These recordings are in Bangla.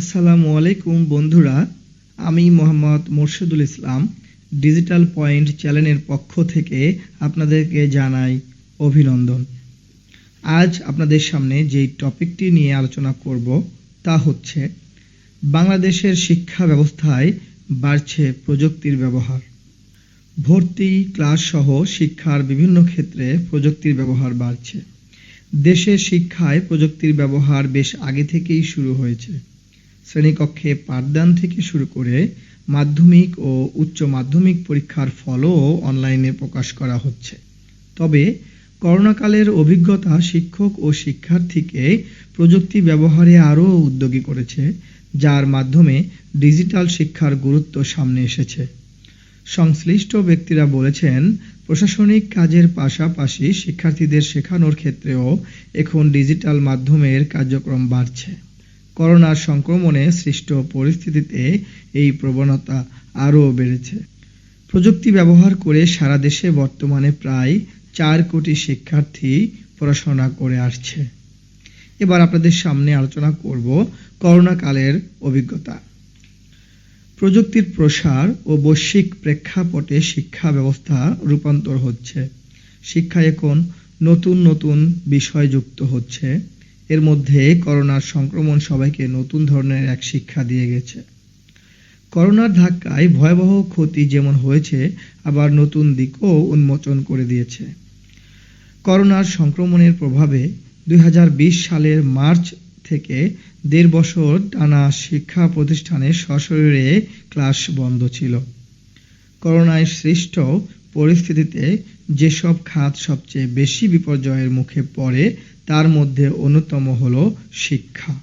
আসসালামু আলাইকুম বন্ধুরা, আমি মোহাম্মদ মোর্শেদুল ইসলাম ডিজিটাল পয়েন্ট চ্যানেলের পক্ষ থেকে আপনাদেরকে জানাই অভিনন্দন। আজ আপনাদের সামনে যেই টপিকটি নিয়ে আলোচনা করব তা হচ্ছে, বাংলাদেশের শিক্ষা ব্যবস্থায় বাড়ছে প্রযুক্তির ব্যবহার। ভর্তি ক্লাস সহ শিক্ষার বিভিন্ন ক্ষেত্রে প্রযুক্তির ব্যবহার বাড়ছে। দেশের শিক্ষায় প্রযুক্তির ব্যবহার বেশ আগে থেকেই শুরু হয়েছে। শ্রেণীকক্ষে পাঠদান থেকে শুরু করে মাধ্যমিক ও উচ্চ মাধ্যমিক পরীক্ষার ফলও অনলাইনে প্রকাশ করা হচ্ছে। তবে করোনাকালের অভিজ্ঞতা শিক্ষক ও শিক্ষার্থীকে প্রযুক্তি ব্যবহারে আরও উদ্যোগী করেছে, যার মাধ্যমে ডিজিটাল শিক্ষার গুরুত্ব সামনে এসেছে। সংশ্লিষ্ট ব্যক্তিরা বলেছেন, প্রশাসনিক কাজের পাশাপাশি শিক্ষার্থীদের শেখানোর ক্ষেত্রেও এখন ডিজিটাল মাধ্যমের কার্যক্রম বাড়ছে। করোনার সংক্রমণে সৃষ্ট পরিস্থিতিতে এই প্রবণতা আরও বেড়েছে। প্রযুক্তি ব্যবহার করে সারা দেশে বর্তমানে প্রায় চার কোটি শিক্ষার্থী পড়াশোনা করে আসছে। এবার আপনাদের সামনে আলোচনা করব করোনাকালের অভিজ্ঞতা। প্রযুক্তির প্রসার ও বৈশ্বিক প্রেক্ষাপটে শিক্ষা ব্যবস্থা রূপান্তর হচ্ছে। শিক্ষা এখন নতুন নতুন বিষয় যুক্ত হচ্ছে। এর মধ্যে করোনার সংক্রমণ সবাইকে নতুন ধরনের এক শিক্ষা দিয়ে গেছে। করোনার ধাক্কায় ভয়াবহ ক্ষতি যেমন হয়েছে, আবার নতুন দিকও উন্মোচন করে দিয়েছে। করোনার সংক্রমণের প্রভাবে দুই হাজার বিশ সালের মার্চ থেকে দেড় বছর টানা শিক্ষা প্রতিষ্ঠানে সশরীরে ক্লাস বন্ধ ছিল। করোনায় সৃষ্ট পরিস্থিতিতে যেসব খাত সবচেয়ে বেশি বিপর্যয়ের মুখে পড়ে, তার মধ্যে অন্যতম হল শিক্ষা।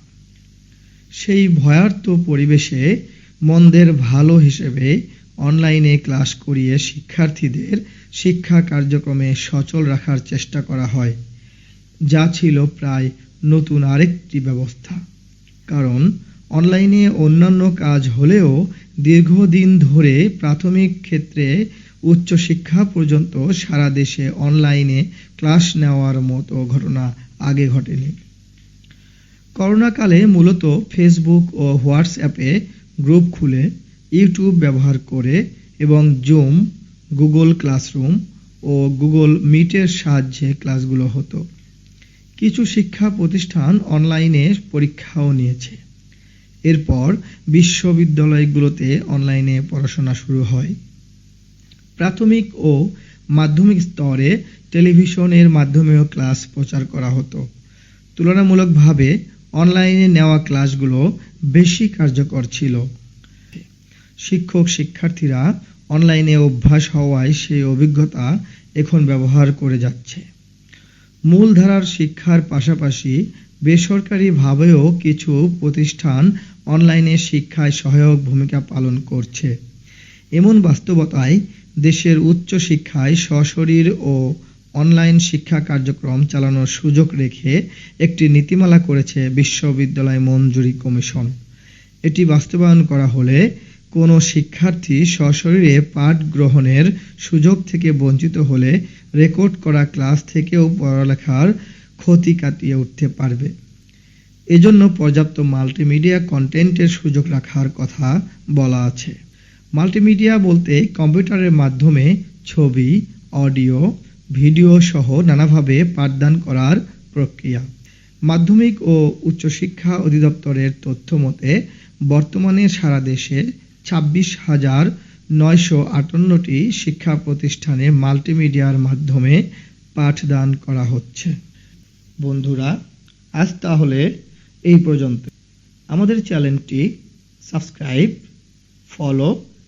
সেই ভয়ার্ত পরিবেশে মন্দের ভালো হিসেবে অনলাইনে ক্লাস করিয়ে শিক্ষার্থীদের শিক্ষা কার্যক্রমে সচল রাখার চেষ্টা করা হয়, যা ছিল প্রায় নতুন আরেকটি ব্যবস্থা। কারণ অনলাইনে অন্যান্য কাজ হলেও দীর্ঘদিন ধরে প্রাথমিক ক্ষেত্রে উচ্চশিক্ষা পর্যন্ত সারা দেশে অনলাইনে ক্লাস নেওয়ার মতো ঘটনা আগে ঘটেনি। করোনাকালে মূলত ফেসবুক ও হোয়াটসঅ্যাপে গ্রুপ খুলে ইউটিউব ব্যবহার করে এবং জুম গুগল ক্লাসরুম ও গুগল মিটের সাহায্যে ক্লাসগুলো হতো। কিছু শিক্ষা প্রতিষ্ঠান অনলাইনে পরীক্ষাও নিয়েছে। এরপর বিশ্ববিদ্যালয়গুলোতে অনলাইনে পড়াশোনা শুরু হয়। প্রাথমিক ও মাধ্যমিক স্তরে টেলিভিশনের মাধ্যমেও ক্লাস প্রচার করা হতো। তুলনামূলকভাবে অনলাইনে নেওয়া ক্লাসগুলো বেশি কার্যকর ছিল। শিক্ষক, শিক্ষার্থীরা অনলাইনে অভ্যাস হওয়ায় সেই অভিজ্ঞতা এখন ব্যবহার করে যাচ্ছে। মূলধারার শিক্ষার পাশাপাশি বেসরকারিভাবেও কিছু প্রতিষ্ঠান অনলাইনে শিক্ষায় সহায়ক ভূমিকা পালন করছে। এমন বাস্তবতায় দেশের উচ্চ শিক্ষায় সশরীর ও অনলাইন শিক্ষা কার্যক্রম চালানোর সুযোগ রেখে একটি নীতিমালা করেছে বিশ্ববিদ্যালয় মঞ্জুরি কমিশন। এটি বাস্তবায়ন করা হলে কোনো শিক্ষার্থী সশরীরে পাঠ গ্রহণের সুযোগ থেকে বঞ্চিত হলে রেকর্ড করা ক্লাস থেকেও পড়ালেখার ক্ষতি কাটিয়ে উঠতে পারবে। এজন্য পর্যাপ্ত মাল্টিমিডিয়া কন্টেন্টের সুযোগ রাখার কথা বলা আছে। মাল্টিমিডিয়া বলতে কম্পিউটারের মাধ্যমে ছবি, অডিও, ভিডিও সহ নানাভাবে পাঠদান করার প্রক্রিয়া। মাধ্যমিক ও উচ্চশিক্ষা অধিদপ্তরের তথ্য মতে, বর্তমানে সারা দেশে ছাব্বিশ হাজার নয়শো আটান্নটি শিক্ষা প্রতিষ্ঠানে মাল্টিমিডিয়ার মাধ্যমে পাঠদান করা হচ্ছে। বন্ধুরা, আজ তাহলে এই পর্যন্ত। আমাদের চ্যানেলটি সাবস্ক্রাইব, ফলো